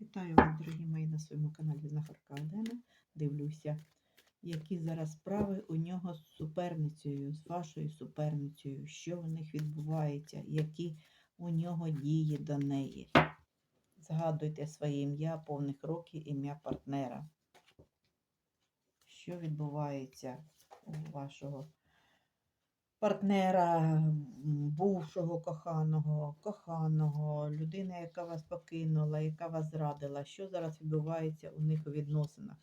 Вітаю вас, дорогі мої, на своєму каналі Знахарка Олена. Дивлюся, які зараз справи у нього з суперницею, з вашою суперницею, що у них відбувається, які у нього дії до неї. Згадуйте своє ім'я, повних років, ім'я партнера. Що відбувається у вашого партнера, бувшого коханого, коханого, людина, яка вас покинула, яка вас зрадила, що зараз відбувається у них у відносинах.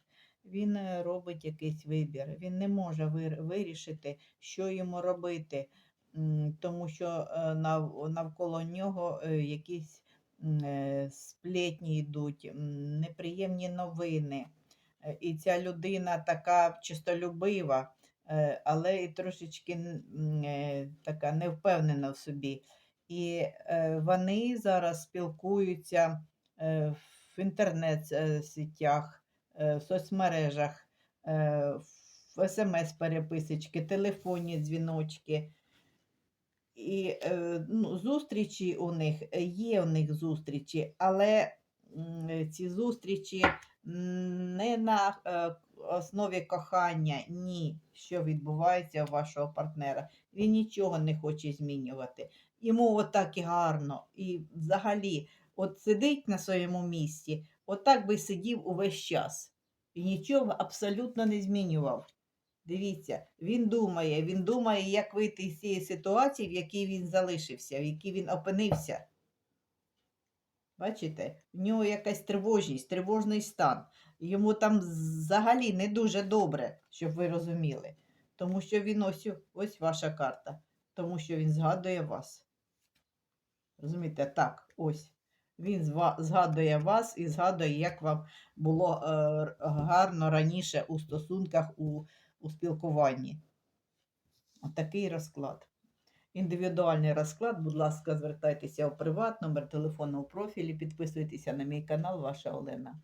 Він е, робить якийсь вибір, він не може вирішити, що йому робити, тому що е, навколо нього е, якісь сплетні йдуть, неприємні новини. І ця людина така чистолюбива, але і трошечки е, така невпевнена в собі. І е, вони зараз спілкуються е, в інтернет-сетях, е, в соцмережах, е, в смс-переписочки, телефонні дзвіночки. І е, ну, зустрічі у них е, є у них зустрічі, але е, ці зустрічі не на е, основі кохання, ні, що відбувається у вашого партнера. Він нічого не хоче змінювати. Йому отак і гарно. І взагалі, от сидить на своєму місці, отак би сидів увесь час. І нічого абсолютно не змінював. Дивіться, він думає, він думає, як вийти з цієї ситуації, в якій він залишився, в якій він опинився. Бачите, в нього якась тривожність, тривожний стан. Йому там взагалі не дуже добре, щоб ви розуміли. Тому що він ось, ось ваша карта. Тому що він згадує вас. Розумієте, так, ось. Він згадує вас і згадує, як вам було е, гарно раніше у стосунках, у, у спілкуванні. Отакий розклад. Індивідуальний розклад, будь ласка, звертайтеся у приват, номер телефону у профілі, підписуйтеся на мій канал, ваша Олена.